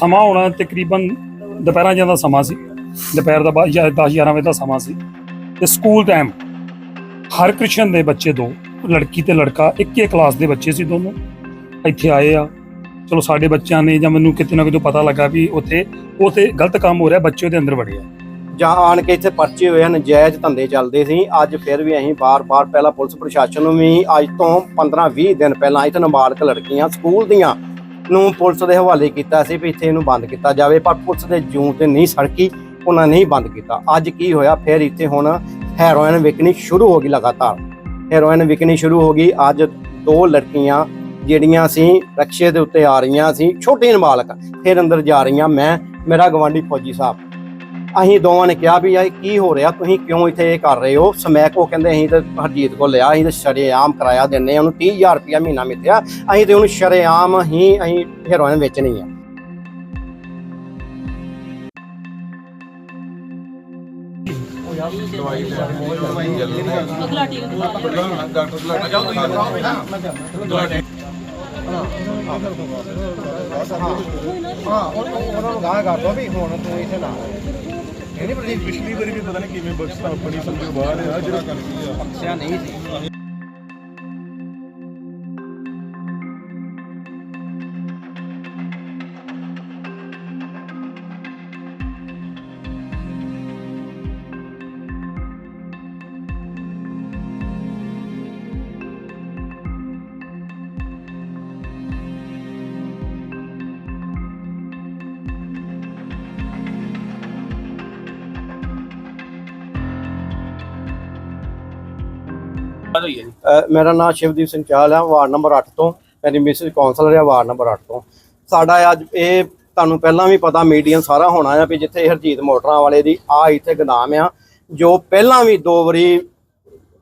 ਸਮਾਂ ਹੋਣਾ ਤਕਰੀਬਨ ਦੁਪਹਿਰਾਂ ਜਾਂਦਾ ਸਮਾਂ ਸੀ। ਦੁਪਹਿਰ ਦਾ 10 11 ਵਜੇ ਦਾ ਸਮਾਂ ਸੀ। ਤੇ ਸਕੂਲ ਟਾਈਮ ਹਰ ਕ੍ਰਿਸ਼ਨ ਦੇ ਬੱਚੇ ਦੋ, ਲੜਕੀ ਤੇ ਲੜਕਾ ਇੱਕੇ ਕਲਾਸ ਦੇ ਬੱਚੇ ਸੀ ਦੋਨੋਂ। ਇੱਥੇ ਆਏ ਆ। ਚਲੋ ਸਾਡੇ ਬੱਚਿਆਂ ਨੇ ਜਾਂ ਮੈਨੂੰ ਕਿਤੇ ਨਾ ਕਿਤੇ ਪਤਾ ਲੱਗਾ ਵੀ ਉੱਥੇ ਉੱਥੇ ਗਲਤ ਕੰਮ ਹੋ ਰਿਹਾ, ਬੱਚੇ ਉਹਦੇ ਅੰਦਰ ਵੜੇ ਆ। ਜਾਂ ਆਣ ਕੇ ਇੱਥੇ ਪਰਚੇ ਹੋਏ ਹਨ ਨਜਾਇਜ਼ ਧੰਦੇ ਚੱਲਦੇ ਸੀ। ਅੱਜ ਫਿਰ ਵੀ ਅਸੀਂ ਬਾਰ-ਬਾਰ ਪਹਿਲਾਂ ਪੁਲਿਸ ਪ੍ਰਸ਼ਾਸਨ ਨੂੰ ਵੀ ਅੱਜ ਤੋਂ 15-20 ਦਿਨ ਪਹਿਲਾਂ ਇੱਥੇ ਨਾਬਾਲਗ ਲੜਕੀਆਂ ਸਕੂਲ ਦੀਆਂ ਨੂੰ ਪੁਲਿਸ ਦੇ ਹਵਾਲੇ ਕੀਤਾ ਸੀ ਵੀ ਇੱਥੇ ਇਹਨੂੰ ਬੰਦ ਕੀਤਾ ਜਾਵੇ, ਪਰ ਪੁਲਿਸ ਦੇ ਜੂੰ ਤੇ ਨਹੀਂ ਸੜਕੀ, ਉਹਨਾਂ ਨਹੀਂ ਬੰਦ ਕੀਤਾ। ਅੱਜ ਕੀ ਹੋਇਆ? ਫਿਰ ਇੱਥੇ ਹੁਣ ਹੈਰੋਇਨ ਵਿਕਣੀ ਸ਼ੁਰੂ ਹੋ ਗਈ ਲਗਾਤਾਰ। ਹੈਰੋਇਨ ਵਿਕਣੀ ਸ਼ੁਰੂ ਹੋ ਗਈ। ਅੱਜ ਦੋ ਲੜਕੀਆਂ ਜਿਹੜੀਆਂ ਸੀ, ਰਕਸ਼ੇ ਦੇ ਉੱਤੇ ਆ ਰਹੀਆਂ ਸੀ, ਛੋਟੇ ਨਾਬਾਲਗ ਫਿਰ ਅੰਦਰ ਜਾ ਰਹੀਆਂ ਮੈਂ, ਮੇਰਾ ਗਵਾਂਢੀ ਫੌਜੀ ਸਾਹਿਬ। ਅਸੀਂ ਦੋਵਾਂ ਨੇ ਕਿਹਾ ਵੀ ਇਹ ਕੀ ਹੋ ਰਿਹਾ? ਤੁਸੀਂ ਕਿਉਂ ਇੱਥੇ ਇਹ ਕਰ ਰਹੇ ਹੋ? ਸਮੈਕ ਉਹ ਕਹਿੰਦੇ ਅਸੀਂ ਤਾਂ ਹਰਜੀਤ ਕੋਲ ਲਿਆ ਅਸੀਂ ਤਾਂ ਸ਼ਰੇਆਮ ਕਿਰਾਇਆ ਦਿੰਨੇ ਆ ਉਹਨੂੰ 30000 ਰੁਪਇਆ ਮਹੀਨਾ ਮਿੱਥਿਆ ਅਸੀਂ ਤੇ ਉਹਨੂੰ ਸ਼ਰੇਆਮ ਹੀ ਅਸੀਂ ਹੈਰੋਇਨ ਵੇਚਣੀ ਆ। ਹਾਂ ਉਹਨਾਂ ਨੂੰ ਗਾਹ ਕਰ ਦੋ ਵੀ ਹੁਣ ਤੂੰ ਇੱਥੇ ਨਾ ਪਿਛਲੀ ਵਾਰੀ ਵੀ ਪਤਾ ਨਹੀਂ ਕਿਵੇਂ ਬਖਸ਼ਤਾ ਆਪਣੀ ਸਮਝੋ ਬਾਹਰ ਆ ਜਿਹੜਾ ਬਖਸ਼ਿਆ ਨਹੀਂ ਸੀ ਅ, ਮੇਰਾ ਨਾਮ ਸ਼ਿਵਦੀਪ ਸਿੰਘ ਚਾਹਲ ਹੈ ਵਾਰਡ ਨੰਬਰ 8 ਤੋਂ ਮੇਰੀ ਮਿਸਿਸ ਕਾਉਂਸਲਰ ਹੈ ਵਾਰਡ ਨੰਬਰ 8 ਤੋਂ। ਸਾਡਾ ਅੱਜ ਇਹ ਤੁਹਾਨੂੰ ਪਹਿਲਾਂ ਵੀ ਪਤਾ ਮੀਡੀਆ ਸਾਰਾ ਹੋਣਾ ਆ ਵੀ ਜਿੱਥੇ ਹਰਜੀਤ ਮੋਟਰਾਂ ਵਾਲੇ ਦੀ ਆ ਇੱਥੇ ਗਦਾਮ ਆ ਜੋ ਪਹਿਲਾਂ ਵੀ ਦੋ ਵਾਰੀ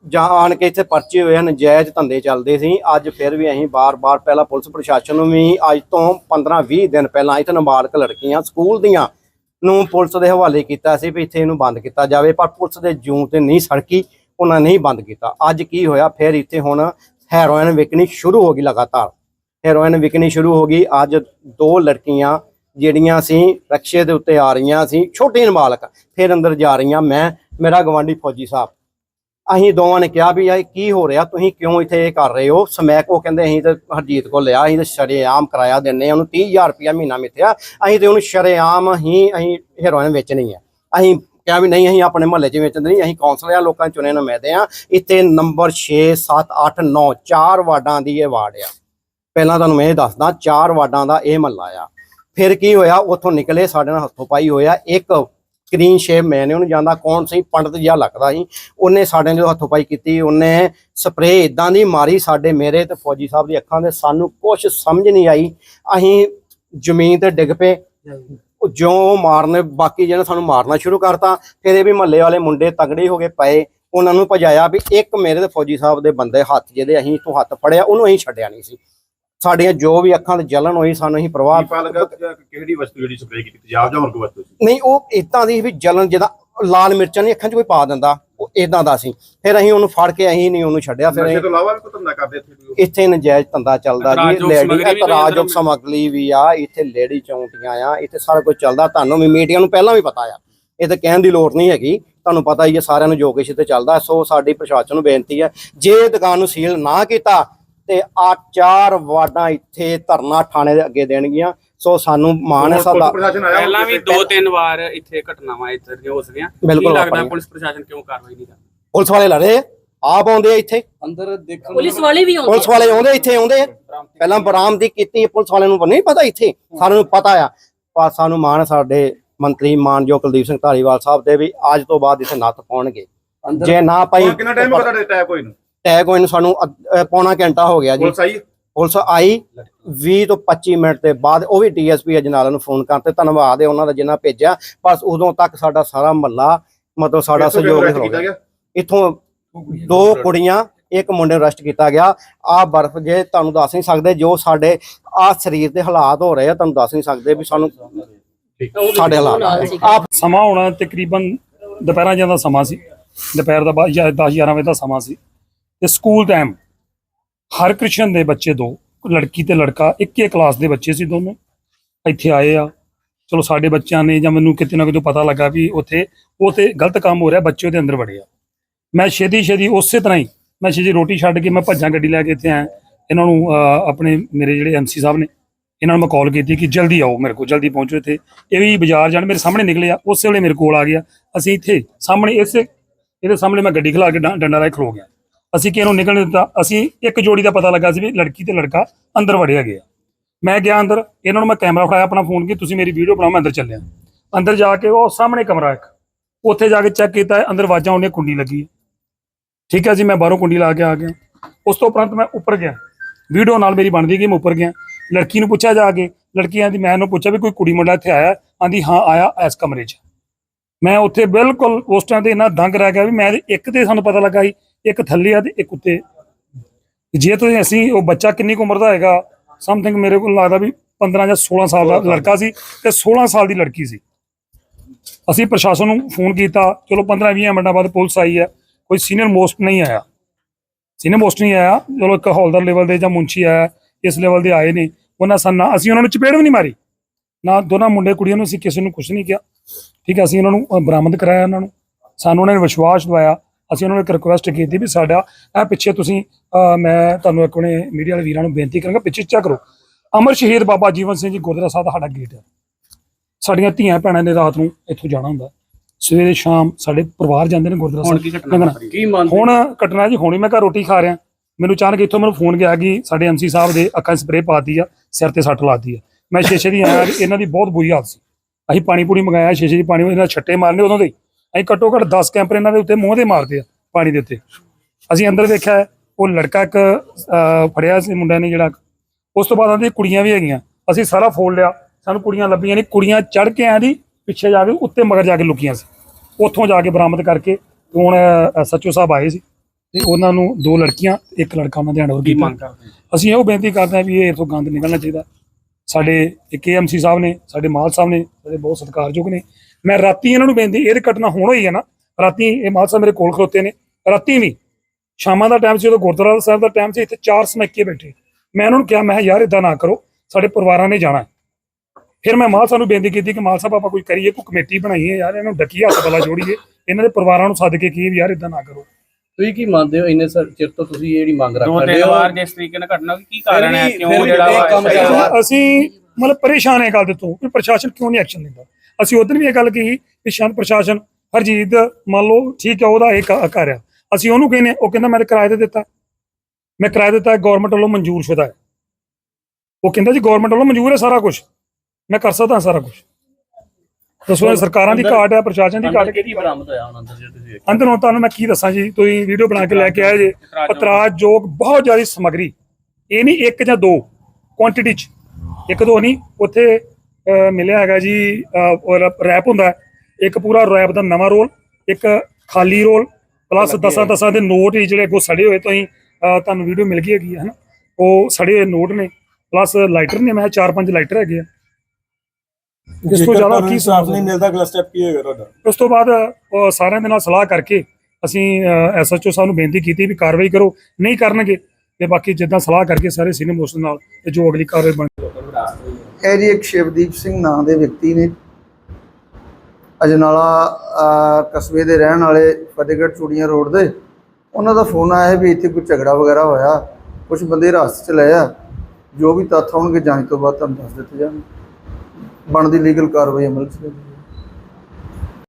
ਜਾਂ ਆਣ ਕੇ ਇੱਥੇ ਪਰਚੇ ਹੋਏ ਹਨ ਨਜਾਇਜ਼ ਧੰਦੇ ਚੱਲਦੇ ਸੀ ਅੱਜ ਫਿਰ ਵੀ ਅਸੀਂ ਬਾਰ-ਬਾਰ ਪਹਿਲਾਂ ਪੁਲਿਸ ਪ੍ਰਸ਼ਾਸਨ ਨੂੰ ਵੀ ਅੱਜ ਤੋਂ 15-20 ਦਿਨ ਪਹਿਲਾਂ ਇੱਥੇ ਨਾਬਾਲਗ ਲੜਕੀਆਂ ਸਕੂਲ ਦੀਆਂ ਨੂੰ ਪੁਲਿਸ ਦੇ ਹਵਾਲੇ ਕੀਤਾ ਸੀ ਵੀ ਇੱਥੇ ਇਹਨੂੰ ਬੰਦ ਕੀਤਾ ਜਾਵੇ ਪਰ ਪੁਲਿਸ ਦੇ ਜੂੰ ਤੇ ਨਹੀਂ ਸੜਕੀ। ਉਹਨਾਂ ਨੇ ਨਹੀਂ ਬੰਦ ਕੀਤਾ। ਅੱਜ ਕੀ ਹੋਇਆ? ਫਿਰ ਇੱਥੇ ਹੁਣ ਹੈਰੋਇਨ ਵਿਕਣੀ ਸ਼ੁਰੂ ਹੋ ਗਈ ਲਗਾਤਾਰ। ਹੈਰੋਇਨ ਵਿਕਣੀ ਸ਼ੁਰੂ ਹੋ ਗਈ। ਅੱਜ ਦੋ ਲੜਕੀਆਂ ਜਿਹੜੀਆਂ ਸੀ, ਰਕਸ਼ੇ ਦੇ ਉੱਤੇ ਆ ਰਹੀਆਂ ਸੀ, ਛੋਟੇ ਨਾਬਾਲਗ ਫਿਰ ਅੰਦਰ ਜਾ ਰਹੀਆਂ ਮੈਂ, ਮੇਰਾ ਗਵਾਂਢੀ ਫੌਜੀ ਸਾਹਿਬ। ਅਸੀਂ ਦੋਵਾਂ ਨੇ ਕਿਹਾ ਵੀ ਇਹ ਕੀ ਹੋ ਰਿਹਾ? ਤੁਸੀਂ ਕਿਉਂ ਇੱਥੇ ਇਹ ਕਰ ਰਹੇ ਹੋ? ਸਮੈਕ ਉਹ ਕਹਿੰਦੇ, ਅਸੀਂ ਤਾਂ ਹਰਜੀਤ ਕੋਲ ਲਿਆ, ਅਸੀਂ ਤਾਂ ਸ਼ਰੇਆਮ ਕਿਰਾਇਆ ਦਿੰਨੇ ਆ ਉਹਨੂੰ 30000 ਰੁਪਇਆ ਮਹੀਨਾ ਮਿੱਥਿਆ। ਅਸੀਂ ਤੇ ਉਹਨੂੰ ਸ਼ਰੇਆਮ ਹੀ ਅਸੀਂ ਹੈਰੋਇਨ ਵੇਚਣੀ ਹੈ। ਅਸੀਂ ਕਿਹਾ ਵੀ ਨਹੀਂ, ਅਸੀਂ ਆਪਣੇ ਮਹੱਲੇ 'ਚ ਵੇਚਦੇ ਨਹੀਂ, ਅਸੀਂ ਕੌਂਸਲਰ ਆ, ਲੋਕਾਂ ਚੁਣੇ ਨੁਮਾਇੰਦੇ ਆ। ਇੱਥੇ ਨੰਬਰ 6 7 8 9 ਚਾਰ ਵਾਰਡਾਂ ਦੀ ਇਹ ਵਾਰਡ ਆ। ਪਹਿਲਾਂ ਤੁਹਾਨੂੰ ਮੈਂ ਇਹ ਦੱਸਦਾ, ਚਾਰ ਵਾਰਡਾਂ ਦਾ ਇਹ ਮਹੱਲਾ ਆ। ਫਿਰ ਕੀ ਹੋਇਆ, ਉੱਥੋਂ ਨਿਕਲੇ, ਸਾਡੇ ਨਾਲ ਹੱਥੋਂ ਪਾਈ ਹੋਇਆ, ਇੱਕ ਸਕਰੀਨ ਸ਼ੇਪ ਮੈਂ ਨੇ ਉਹਨੂੰ ਜਾਂਦਾ ਕੌਣ ਸੀ, ਪੰਡਤ ਜਿਹਾ ਲੱਗਦਾ ਸੀ। ਉਹਨੇ ਸਾਡੇ ਨਾਲ ਹੱਥੋਂ ਪਾਈ ਕੀਤੀ, ਉਹਨੇ ਸਪਰੇਅ ਇਦਾਂ ਦੀ ਮਾਰੀ ਸਾਡੇ ਮੇਰੇ ਤੇ ਫੌਜੀ ਸਾਹਿਬ ਦੀ ਅੱਖਾਂ ਦੇ, ਸਾਨੂੰ ਕੁਝ ਸਮਝ ਨਹੀਂ ਆਈ। ਅਸੀਂ ਜ਼ਮੀਨ ਤੇ ਡਿੱਗ ਪਏ। ਜਿਉਂ ਮਾਰਨੇ ਬਾਕੀ ਜਿਹਨੇ ਸਾਨੂੰ ਮਾਰਨਾ ਸ਼ੁਰੂ ਕਰਤਾ ਫਿਰ ਇਹ ਵੀ ਮਹੱਲੇ ਵਾਲੇ ਮੁੰਡੇ ਤਗੜੇ ਹੋ ਗਏ ਪਏ ਉਹਨਾਂ ਨੂੰ ਭਜਾਇਆ ਵੀ ਇੱਕ ਮੇਰੇ ਤੇ ਫੌਜੀ ਸਾਹਿਬ ਦੇ ਬੰਦੇ ਹੱਥ ਜਿਹਦੇ ਅਸੀਂ ਤੋਂ ਹੱਥ ਫੜਿਆ ਉਹਨੂੰ ਅਸੀਂ ਛੱਡਿਆ ਨਹੀਂ ਸੀ। ਸਾਡੀਆਂ ਜੋ ਵੀ ਅੱਖਾਂ ਤੇ ਜਲਨ ਹੋਈ ਸਾਨੂੰ ਅਸੀਂ ਪ੍ਰਵਾਹ ਕਿਹੜੀ ਵਸਤੂ ਜਿਹੜੀ ਸਪਰੇਅ ਕੀਤੀ? ਤੇਜ਼ਾਬ ਜਾਂ ਹੋਰ ਕੋਈ ਵਸਤੂ ਸੀ? ਨਹੀਂ ਉਹ ਇਦਾਂ ਦੀ ਵੀ ਜਲਨ ਜਿਹਦਾ ਲਾਲ ਮਿਰਚਾਂ ਨਹੀਂ ਅੱਖਾਂ 'ਚ ਕੋਈ ਪਾ ਦਿੰਦਾ ਉਹ ਇਦਾਂ ਦਾ ਸੀ। ਫਿਰ ਅਸੀਂ ਉਹਨੂੰ ਫੜ ਕੇ ਅਸੀਂ ਨਹੀਂ ਉਹਨੂੰ ਛੱਡਿਆ ਫਿਰ ਨਸ਼ੇ ਅਸੀਂ ਤੋਂ ਇਲਾਵਾ ਵੀ ਕੋਈ ਧੰਦਾ ਕਰਦੇ ਇੱਥੇ ਨਜਾਇਜ਼ ਧੰਦਾ ਚੱਲਦਾ ਜੀ ਲੇਡੀ ਸਮੱਗਰੀ ਵੀ ਕੋਈ ਸਮਗਲੀ ਵੀ ਆ ਇੱਥੇ ਲੇਡੀ ਚੌਂਟੀਆਂ ਆ ਇੱਥੇ ਸਾਰਾ ਕੁਝ ਚੱਲਦਾ। ਤੁਹਾਨੂੰ ਵੀ ਮੀਡੀਆ ਨੂੰ ਪਹਿਲਾਂ ਵੀ ਪਤਾ ਆ। ਇਹ ਤਾਂ ਕਹਿਣ ਦੀ ਲੋੜ ਨਹੀਂ ਹੈਗੀ। ਤੁਹਾਨੂੰ ਪਤਾ ਹੀ ਹੈ ਸਾਰਿਆਂ ਨੂੰ ਜੋ ਕੁਛ ਇੱਥੇ ਚੱਲਦਾ ਸੋ ਸਾਡੀ ਪ੍ਰਸ਼ਾਸਨ ਨੂੰ ਬੇਨਤੀ ਹੈ ਜੇ ਇਹ ਦੁਕਾਨ ਨੂੰ ਸੀਲ ਨਾ ਕੀਤਾ ਤੇ ਆ ਚਾਰ ਵਾਰਡਾਂ ਇੱਥੇ ਧਰਨਾ ਥਾਣੇ ਦੇ ਅੱਗੇ ਦੇਣਗੀਆਂ। ਸੋ ਸਾਨੂੰ ਮਾਣ ਹੈ ਪੁਲਿਸ ਸਾਡਾ ਪ੍ਰਸ਼ਾਸਨ ਆਇਆ ਪਹਿਲਾਂ ਵੀ ਦੋ ਤਿੰਨ ਵਾਰ ਇੱਥੇ ਘਟਨਾਵਾਂ ਇੱਥੇ ਦੀਆਂ ਹੋ ਸਕੀਆਂ ਬਿਲਕੁਲ ਕੀ ਲੱਗਦਾ। ਪੁਲਿਸ ਪ੍ਰਸ਼ਾਸਨ ਕਿਉਂ ਕਾਰਵਾਈ ਨਹੀਂ ਕਰਦਾ? ਪੁਲਿਸ ਵਾਲੇ ਲੜੇ ਆਪ ਆਉਂਦੇ ਆ ਇੱਥੇ। ਅੰਦਰ ਦੇਖਣ ਪੁਲਿਸ ਵਾਲੇ ਵੀ ਆਉਂਦੇ ਪੁਲਿਸ ਵਾਲੇ ਆਉਂਦੇ ਇੱਥੇ ਆਉਂਦੇ। ਪਹਿਲਾਂ ਬਰਾਮਦੀ ਕੀਤੀ ਪੁਲਿਸ ਵਾਲਿਆਂ ਨੂੰ ਨਹੀਂ ਪਤਾ ਇੱਥੇ। ਸਾਨੂੰ ਨੂੰ ਪਤਾ ਆ। ਪਰ ਸਾਨੂੰ ਮਾਣ ਸਾਡੇ ਮੰਤਰੀ ਮਾਨਯੋਗ ਕੁਲਦੀਪ ਸਿੰਘ ਧਾਲੀਵਾਲ ਸਾਹਿਬ ਦੇ ਵੀ ਅੱਜ ਤੋਂ ਬਾਅਦ ਇੱਥੇ ਨੱਥ ਪਾਉਣਗੇ। ਜੇ ਨਾ ਪਾਈ ਕਿੰਨਾ ਟਾਈਮ ਹੋ ਗਿਆ ਤੁਹਾਡੇ ਟੈਪ ਹੋਈ ਨੂੰ? ਟੈਗ ਹੋਏ ਨੂੰ ਸਾਨੂੰ ਪੌਣਾ ਘੰਟਾ ਹੋ ਗਿਆ ਜੀ। ਪੁਲਿਸ ਆਈ? ਪੁਲਿਸ ਆਈ 20 ਤੋਂ 25 ਮਿੰਟ ਦੇ ਬਾਅਦ ਉਹ ਵੀ ਡੀਐਸਪੀ ਅਜਨਾਲਾ ਨੂੰ ਫੋਨ ਕਰਤੇ ਧੰਨਵਾਦ ਹੈ ਉਹਨਾਂ ਦਾ ਜਿੰਨਾ ਭੇਜਿਆ। ਬਸ ਉਦੋਂ ਤੱਕ ਸਾਡਾ ਸਾਰਾ ਮਹੱਲਾ ਮਤਲਬ ਸਾਡਾ ਸਹਿਯੋਗ ਹੋ ਕੀਤਾ ਗਿਆ। ਗਿਆ? ਇਥੋਂ ਦੋ ਕੁੜੀਆਂ ਇੱਕ ਮੁੰਡੇ ਨੂੰ ਅਰੈਸਟ ਕੀਤਾ ਗਿਆ। ਆ ਬਰਫ਼ ਜੇ ਤੁਹਾਨੂੰ ਦੱਸ ਨਹੀਂ ਸਕਦੇ ਜੋ ਸਾਡੇ ਆ ਸਰੀਰ ਦੇ ਹਾਲਾਤ ਹੋ ਰਹੇ ਆ ਤੁਹਾਨੂੰ ਦੱਸ ਨਹੀਂ ਸਕਦੇ ਵੀ ਸਾਨੂੰ ਸਾਡੇ ਹਾਲਾਤ। ਆ ਸਮਾਂ ਹੋਣਾ ਤਕਰੀਬਨ ਦੁਪਹਿਰਾਂ ਜਾਂਦਾ ਸਮਾਂ ਸੀ। ਦੁਪਹਿਰ ਦਾ 10 11 ਵਜੇ ਦਾ ਸਮਾਂ ਸੀ। ਤੇ ਸਕੂਲ ਟਾਈਮ ਹਰ ਕ੍ਰਿਸ਼ਨ ਦੇ ਬੱਚੇ ਦੋ, ਲੜਕੀ ਤੇ ਲੜਕਾ ਇੱਕੇ ਕਲਾਸ ਦੇ ਬੱਚੇ ਸੀ ਦੋਨੋਂ। ਇੱਥੇ ਆਏ ਆ। ਚਲੋ ਸਾਡੇ ਬੱਚਿਆਂ ਨੇ ਜਾਂ ਮੈਨੂੰ ਕਿਤੇ ਨਾ ਕਿਤੇ ਪਤਾ ਲੱਗਾ ਵੀ ਉੱਥੇ ਉੱਥੇ ਗਲਤ ਕੰਮ ਹੋ ਰਿਹਾ, ਬੱਚੇ ਉਹਦੇ ਅੰਦਰ ਵੜੇ ਆ। ਮੈਂ ਛੇਤੀ ਛੇਤੀ ਉਸੇ ਤਰ੍ਹਾਂ ਹੀ, ਮੈਂ ਛੇਤੀ ਰੋਟੀ ਛੱਡ ਕੇ ਮੈਂ ਭੱਜਾਂ ਗੱਡੀ ਲੈ ਕੇ ਇੱਥੇ ਆਇਆ। ਇਹਨਾਂ ਨੂੰ ਆਪਣੇ ਮੇਰੇ ਜਿਹੜੇ ਐਮਸੀ ਸਾਹਿਬ ਨੇ, ਇਹਨਾਂ ਨੂੰ ਮੈਂ ਕਾਲ ਕੀਤੀ ਕਿ ਜਲਦੀ ਆਓ ਮੇਰੇ ਕੋਲ, ਜਲਦੀ ਪਹੁੰਚੋ ਇੱਥੇ। ਇਹ ਵੀ ਬਾਜ਼ਾਰ ਜਾਣ, ਮੇਰੇ ਸਾਹਮਣੇ ਨਿਕਲੇ ਆ, ਉਸੇ ਵੇਲੇ ਮੇਰੇ ਕੋਲ ਆ ਗਿਆ। ਅਸੀਂ ਇੱਥੇ ਸਾਹਮਣੇ, ਇਸੇ, ਇਹਦੇ ਸਾਹਮਣੇ ਮੈਂ ਗੱਡੀ ਖਲਾ ਕੇ ਡੰ- ਡੰਡਾ ਰਾਹ ਖਲੋ ਗਿਆ। ਅਸੀਂ ਕਿਹਨੂੰ ਨਿਕਲਣ ਨਹੀਂ ਦਿੱਤਾ? ਅਸੀਂ ਇੱਕ ਜੋੜੀ ਦਾ ਪਤਾ ਲੱਗਾ ਸੀ ਵੀ ਲੜਕੀ ਤੇ ਲੜਕਾ ਅੰਦਰ ਵੜਿਆ ਗਿਆ। ਮੈਂ ਗਿਆ ਅੰਦਰ, ਇਹਨਾਂ ਨੂੰ ਮੈਂ ਕੈਮਰਾ ਫੜਾਇਆ, ਆਪਣਾ ਫੋਨ ਕਿ ਤੁਸੀਂ ਮੇਰੀ ਵੀਡੀਓ ਬਣਾਓ, ਮੈਂ ਅੰਦਰ ਚੱਲਿਆ। ਅੰਦਰ ਜਾ ਕੇ ਉਹ ਸਾਹਮਣੇ ਕਮਰਾ ਇੱਕ, ਉੱਥੇ ਜਾ ਕੇ ਚੈੱਕ ਕੀਤਾ, ਅੰਦਰ ਆਵਾਜ਼ਾਂ ਆਉਂਦੀਆਂ ਕੁੰਡੀ ਲੱਗੀ ਠੀਕ ਹੈ ਜੀ, ਮੈਂ ਬਾਹਰੋਂ ਕੁੰਡੀ ਲਾ ਕੇ ਆ ਗਿਆ। ਉਸ ਤੋਂ ਉਪਰੰਤ ਮੈਂ ਉੱਪਰ ਗਿਆ। ਵੀਡੀਓ ਨਾਲ ਮੇਰੀ ਬਣਦੀ ਗਈ, ਮੈਂ ਉੱਪਰ ਗਿਆ। ਲੜਕੀ ਨੂੰ ਪੁੱਛਿਆ ਜਾ ਕੇ ਲੜਕੀਆਂ ਦੀ ਮੈਂ ਉਹਨੂੰ ਪੁੱਛਿਆ ਵੀ ਕੋਈ ਕੁੜੀ ਮੁੰਡਾ ਇੱਥੇ ਆਇਆ? ਆਂਦੀ ਹਾਂ, ਆਇਆ ਇਸ ਕਮਰੇ 'ਚ। ਮੈਂ ਉੱਥੇ ਬਿਲਕੁਲ ਉਸ ਟਾਈਮ ਤੇ ਇੰਨਾ ਦੰਗ ਰਹਿ ਗਿਆ ਵੀ ਮੈਂ ਇੱਕ ਤੇ ਸਾਨੂੰ ਪਤਾ ਲੱਗਾ ਸੀ ਇੱਕ ਥੱਲੇ ਆ ਤੇ ਇੱਕ ਉੱਤੇ। ਜੇ ਤੁਸੀਂ ਅਸੀਂ ਉਹ ਬੱਚਾ ਕਿੰਨੀ ਕੁ ਉਮਰ ਦਾ ਹੈਗਾ ਸਮਥਿੰਗ ਮੇਰੇ ਕੋਲ ਲੱਗਦਾ ਵੀ 15 ਜਾਂ 16 ਸਾਲ ਦਾ ਲੜਕਾ ਸੀ ਤੇ 16 ਸਾਲ ਦੀ ਲੜਕੀ ਸੀ। ਅਸੀਂ ਪ੍ਰਸ਼ਾਸਨ ਨੂੰ ਫੋਨ ਕੀਤਾ ਚਲੋ 15 20 ਮਿੰਟਾਂ ਬਾਅਦ ਪੁਲਿਸ ਆਈ ਹੈ ਕੋਈ ਸੀਨੀਅਰ ਮੋਸਟ ਨਹੀਂ ਆਇਆ। ਸੀਨੀਅਰ ਮੋਸਟ ਨਹੀਂ ਆਇਆ ਚਲੋ ਇੱਕ ਹੌਲਦਾਰ ਲੈਵਲ ਦੇ ਜਾਂ ਮੁੰਚੀ ਆਇਆ ਇਸ ਲੈਵਲ ਦੇ ਆਏ ਨੇ ਉਹਨਾਂ ਸਨ ਅਸੀਂ ਉਹਨਾਂ ਨੂੰ ਚਪੇੜ ਵੀ ਨਹੀਂ ਮਾਰੀ ਨਾ ਦੋਨਾਂ ਮੁੰਡੇ ਕੁੜੀਆਂ ਨੂੰ ਅਸੀਂ ਕਿਸੇ ਨੂੰ ਕੁਝ ਨਹੀਂ ਕਿਹਾ। ਠੀਕ ਹੈ ਅਸੀਂ ਉਹਨਾਂ ਨੂੰ ਬਰਾਮਦ ਕਰਾਇਆ ਉਹਨਾਂ ਨੂੰ। ਸਾਨੂੰ ਉਹਨਾਂ ਨੇ ਵਿਸ਼ਵਾਸ ਦਿਵਾਇਆ। ਅਸੀਂ ਉਹਨਾਂ ਨੂੰ ਇੱਕ ਰਿਕੁਐਸਟ ਕੀਤੀ ਵੀ ਸਾਡਾ ਇਹ ਪਿੱਛੇ ਤੁਸੀਂ ਮੈਂ ਤੁਹਾਨੂੰ ਆਪਣੇ ਮੀਡੀਆ ਵਾਲੇ ਵੀਰਾਂ ਨੂੰ ਬੇਨਤੀ ਕਰਾਂਗਾ ਪਿੱਛੇ ਚੈੱਕ ਕਰੋ। ਅਮਰ ਸ਼ਹੀਦ ਬਾਬਾ ਜੀਵਨ ਸਿੰਘ ਜੀ ਗੁਰਦੁਆਰਾ ਸਾਹਿਬ ਦਾ ਸਾਡਾ ਗੇਟ ਹੈ। ਸਾਡੀਆਂ ਧੀਆਂ ਭੈਣਾਂ ਨੇ ਰਾਤ ਨੂੰ ਇੱਥੋਂ ਜਾਣਾ ਹੁੰਦਾ ਸਵੇਰੇ ਸ਼ਾਮ ਸਾਡੇ ਪਰਿਵਾਰ ਜਾਂਦੇ ਨੇ ਗੁਰਦੁਆਰਾ ਹੁਣ ਸਾਹਿਬ। ਹੁਣ ਘਟਨਾ ਜੀ ਹੁਣੀ ਮੈਂ ਘਰ ਰੋਟੀ ਖਾ ਰਿਹਾ। ਮੈਨੂੰ ਅਚਾਨਕ ਇੱਥੋਂ ਮੈਨੂੰ ਫੋਨ ਗਿਆ ਕਿ ਸਾਡੇ ਐਮਸੀ ਸਾਹਿਬ ਦੇ ਅੱਖਾਂ 'ਚ ਸਪਰੇਅ ਪਾਤੀ ਆ ਸਿਰ ਤੇ ਸੱਟ ਲਾਤੀ ਆ। ਮੈਂ ਸ਼ੀਸ਼ੇ ਦੀ ਆਇਆ ਇਹਨਾਂ ਦੀ ਬਹੁਤ ਬੁਰੀ ਹਾਲਤ ਸੀ। ਅਸੀਂ ਪਾਣੀ ਪੂਰੀ ਮੰਗਾਇਆ ਸ਼ੀਸ਼ੇ ਦੀ ਪਾਣੀ ਇਹਨਾਂ ਦੇ ਛੱਟੇ ਮਾਰਨੇ ਉਦੋਂ ਦੇ। ਅਸੀਂ ਘੱਟੋ ਘੱਟ 10 ਕੈਂਪਰ ਇਹਨਾਂ ਦੇ ਉੱਤੇ ਮੂੰਹ ਦੇ ਮਾਰਦੇ ਆ ਪਾਣੀ ਦੇ ਉੱਤੇ। ਅਸੀਂ ਅੰਦਰ ਵੇਖਿਆ ਉਹ ਲੜਕਾ ਇੱਕ ਫੜਿਆ ਸੀ ਮੁੰਡਿਆਂ ਨੇ ਜਿਹੜਾ। ਉਸ ਤੋਂ ਬਾਅਦ ਆਂਦੇ ਕੁੜੀਆਂ ਵੀ ਹੈਗੀਆਂ। ਅਸੀਂ ਸਾਰਾ ਫੋਲ ਲਿਆ। ਸਾਨੂੰ ਕੁੜੀਆਂ ਲੱਭੀਆਂ ਨਹੀਂ। ਕੁੜੀਆਂ ਚੜ ਕੇ ਆਂ ਦੀ ਪਿੱਛੇ ਜਾ ਕੇ ਉੱਤੇ ਮਗਰ ਜਾ ਕੇ ਲੁਕੀਆਂ ਸੀ। ਉੱਥੋਂ ਜਾ ਕੇ ਬਰਾਮਦ ਕਰਕੇ ਹੁਣ ਸੱਚੋ ਸਾਹਿਬ ਆਏ ਸੀ। ਤੇ ਉਹਨਾਂ ਨੂੰ ਦੋ ਲੜਕੀਆਂ ਇੱਕ ਲੜਕਾ ਉਹਨਾਂ ਦੇ ਹੈਂਡਓਵਰ ਕੀ ਮੰਗ ਕਰਦੇ ਹੋ? ਅਸੀਂ ਇਹੋ ਬੇਨਤੀ ਕਰਦੇ ਹਾਂ ਵੀ ਇਹ ਇਥੋਂ ਗੰਦ ਨਿਕਲਣਾ ਚਾਹੀਦਾ। ਸਾਡੇ ਕੇਐਮਸੀ ਸਾਹਿਬ ਨੇ ਸਾਡੇ ਮਾਲ ਸਾਹਿਬ ਨੇ ਸਾਡੇ ਬਹੁਤ ਸਤਿਕਾਰਯੋਗ ਨੇ। ਮੈਂ ਰਾਤੀ ਇਹਨਾਂ ਨੂੰ ਬੇਨਤੀ ਇਹ ਘਟਨਾ ਹੁਣ ਹੋਈ ਹੈ ਨਾ ਰਾਤੀ ਇਹ ਮਾਲ ਸਾਹਿਬ ਮੇਰੇ ਕੋਲ ਖਲੋਤੇ ਨੇ ਰਾਤੀ ਵੀ ਸ਼ਾਮਾਂ ਦਾ ਟਾਈਮ ਸੀ ਜਦੋਂ ਗੁਰਦੁਆਰਾ ਸਾਹਿਬ ਦਾ ਟਾਈਮ ਸੀ ਇੱਥੇ ਚਾਰ ਸਮੈਕੇ ਬੈਠੇ। ਮੈਂ ਉਹਨਾਂ ਨੂੰ ਕਿਹਾ ਮੈਂ ਯਾਰ ਇਦਾਂ ਨਾ ਕਰੋ ਸਾਡੇ ਪਰਿਵਾਰਾਂ ਨੇ ਜਾਣਾ। ਫਿਰ ਮੈਂ ਮਾਲ ਸਾਹਿਬ ਨੂੰ ਬੇਨਤੀ ਕੀਤੀ ਕਿ ਮਾਲ ਸਾਹਿਬ ਆਪਾਂ ਕੋਈ ਕਰੀਏ ਕੋਈ ਕਮੇਟੀ ਬਣਾਈਏ ਯਾਰ ਇਹਨਾਂ ਨੂੰ ਡੱਕੀ ਹੱਥ ਬਲਾ ਜੋੜੀਏ ਇਹਨਾਂ ਦੇ ਪਰਿਵਾਰਾਂ ਨੂੰ ਸੱਦ ਕੇ ਕੀ ਵੀ ਯਾਰ ਇਦਾਂ ਨਾ ਕਰੋ। ਤੁਸੀਂ ਕੀ ਮੰਨਦੇ ਹੋ? ਇੰਨੇ ਸਰ ਚਿਰ ਤੋਂ ਤੁਸੀਂ ਜਿਹੜੀ ਮੰਗ ਰੱਖ ਦੋ ਰਹੇ ਤਿੰਨ ਹੋ? ਵਾਰ ਜਿਸ ਤਰੀਕੇ ਨਾਲ ਘਟਨਾ ਕੀ ਕਾਰਨ ਹੈ? ਕਿਉਂ ਜਿਹੜਾ ਦਾ? ਅਸੀਂ ਮਤਲਬ ਪਰੇਸ਼ਾਨ ਹੈ ਗੱਲ ਦੇ ਤੋਂ ਕਿ ਪ੍ਰਸ਼ਾਸਨ ਕਿਉਂ ਨਹੀਂ ਐਕਸ਼ਨ ਲੈਂਦਾ ਅਸੀਂ ਉਦੋਂ ਵੀ ਇਹ ਗੱਲ ਕਹੀ ਕਿ ਸ਼ਾਂਤ ਪ੍ਰਸ਼ਾਸਨ ਹਰਜੀਤ ਮੰਨ ਲਓ ਠੀਕ ਹੈ ਉਹਦਾ ਇੱਕ ਘਰ ਆ। ਅਸੀਂ ਉਹਨੂੰ ਕਹਿੰਦੇ ਉਹ ਕਹਿੰਦਾ ਮੈਂ ਕਿਰਾਏ ਤੇ ਦਿੱਤਾ। ਮੈਂ ਕਿਰਾਏ ਦਿੱਤਾ ਗਵਰਨਮੈਂਟ ਵੱਲੋਂ ਮਨਜ਼ੂਰ ਸ਼ੁਦਾ ਹੈ। ਉਹ ਕਹਿੰਦਾ ਜੀ ਗਵਰਨਮੈਂਟ ਵੱਲੋਂ ਮਨਜ਼ੂਰ ਹੈ ਸਾਰਾ ਕੁਝ ਮੈਂ ਕਰ ਸਕਦਾ ਸਾਰਾ ਕੁਝ ਦੱਸੋ ਇਹ ਸਰਕਾਰਾਂ ਦੀ ਘਾਟ ਹੈ ਪ੍ਰਸ਼ਾਸਨ ਦੀ ਘਾਟ ਅੰਦਰ ਹੈ? ਕੀ ਬਰਾਮਦ ਹੋਇਆ ਹੁਣ ਅੰਦਰ ਜੇ ਤੁਸੀਂ? ਅੰਦਰੋਂ ਤੁਹਾਨੂੰ ਮੈਂ ਕੀ ਦੱਸਾਂ ਜੀ ਤੁਸੀਂ ਵੀਡੀਓ ਬਣਾ ਕੇ ਲੈ ਕੇ ਆਏ ਜੇ। ਪਤਰਾਜਯੋਗ ਬਹੁਤ ਜ਼ਿਆਦਾ ਸਮਗਰੀ। ਇਹ ਨਹੀਂ ਇੱਕ ਜਾਂ ਦੋ ਕੁਆਂਟੀਟੀ ਚ। ਇੱਕ ਦੋ ਨਹੀਂ ਉੱਥੇ ਮਿਲਿਆ ਹੈਗਾ ਜੀ ਰੈਪ ਹੁੰਦਾ ਹੈ। ਇੱਕ ਪੂਰਾ ਰੈਪ ਦਾ ਨਵਾਂ ਰੋਲ ਇੱਕ ਖਾਲੀ ਰੋਲ ਪਲੱਸ ਦਸਾਂ ਦਸਾਂ ਦੇ ਨੋਟ ਹੀ ਜਿਹੜੇ ਅੱਗੋਂ ਸੜੇ ਹੋਏ ਤੁਸੀਂ ਅਹ, ਤੁਹਾਨੂੰ ਵੀਡੀਓ ਮਿਲ ਗਈ ਹੈਗੀ ਹੈ ਹਨਾ? ਉਹ ਸੜੇ ਹੋਏ ਨੋਟ ਨੇ ਪਲੱਸ ਲਾਈਟਰ ਨੇ ਮੈਂ ਕਿਹਾ ਚਾਰ ਪੰਜ ਲਾਈਟਰ ਹੈਗੇ ਆ। ਇਸ ਤੋਂ ਜ਼ਿਆਦਾ ਕੀ ਸਾਫ਼ ਨਹੀਂ ਮਿਲਦਾ ਅਗਲਾ ਸਟੈਪ ਕੀ ਹੋਏਗਾ ਤੁਹਾਡਾ? ਉਸ ਤੋਂ ਬਾਅਦ ਸਾਰਿਆਂ ਦੇ ਨਾਲ ਸਲਾਹ ਕਰਕੇ ਅਸੀਂ ਐਸਐਚਓ ਸਾਹਿਬ ਨੂੰ ਬੇਨਤੀ ਕੀਤੀ ਵੀ ਕਾਰਵਾਈ ਕਰੋ ਨਹੀਂ ਕਰਨਗੇ ਤੇ ਬਾਕੀ ਜਿੱਦਾਂ ਸਲਾਹ ਕਰਕੇ ਸਾਰੇ ਸੀਨੀਅਰ ਮੋਸਟ ਨਾਲ ਤੇ ਜੋ ਅਗਲੀ ਕਾਰਵਾਈ ਬਣ ਇਹ ਜੀ ਇੱਕ ਸ਼ਿਵਦੀਪ ਸਿੰਘ ਨਾਂ ਦੇ ਵਿਅਕਤੀ ਨੇ। ਅਜਨਾਲਾ ਕਸਬੇ ਦੇ ਰਹਿਣ ਵਾਲੇ ਫਤਿਹਗੜ੍ਹ ਚੂੜੀਆਂ ਰੋਡ ਦੇ। ਉਹਨਾਂ ਦਾ ਫੋਨ ਆਇਆ ਵੀ ਇੱਥੇ ਕੋਈ ਝਗੜਾ ਵਗੈਰਾ ਹੋਇਆ। ਕੁਝ ਬੰਦੇ ਰਾਸਤੇ ਚ ਲਏ ਆ। ਜੋ ਵੀ ਤੱਥ ਹੋਣਗੇ ਜਾਂਚ ਤੋਂ ਬਾਅਦ ਤੁਹਾਨੂੰ ਦੱਸ ਦਿੱਤੇ ਜਾਣਗੇ। ਬਣਦੀ ਲੀਗਲ ਕਾਰਵਾਈ ਅਮਲ ਚ